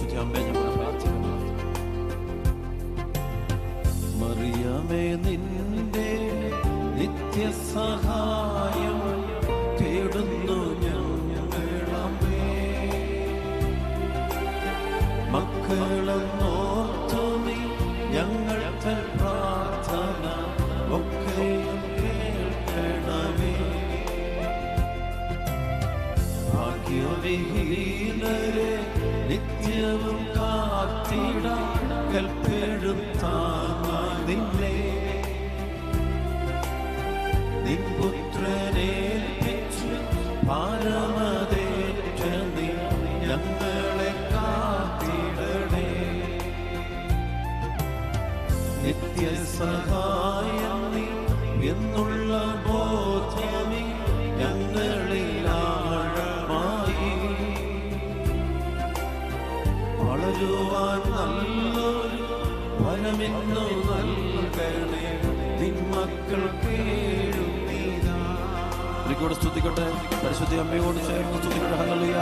പരിശുദ്ധ അമ്മേ ഞങ്ങൾ പ്രാർത്ഥിക്കുന്നു മറിയമേ നിന്റെ നിത്യസഹായം തേടുന്നു ഞങ്ങളമ്മേ. മക്കളെന്നോർത്തു നീ ഞങ്ങൾ പ്രാർത്ഥന ഒക്കെയും കേൾക്കണമേ. ഭാഗ്യവിഹീനരെ നിത്യവും കാത്തിട കൽപ്പെടുത്താൻ നിന്നെ നിൻപുത്രനേൽപ്പിച്ചു പാരമതേറ്റ കാത്തിടണേ. നിത്യസഹായം നീ എന്നുള്ള വളരുവാൻ നല്ലൊരു വനമെന്നു നൽകണേ. നിന്മക്കൾ കേഴുന്നീതാ സ്തുതിക്കട്ടെ. പരിശുദ്ധി അമ്മയോട് ചേർന്ന് സ്തുതിക്കട്ടെ ഹല്ലേലൂയ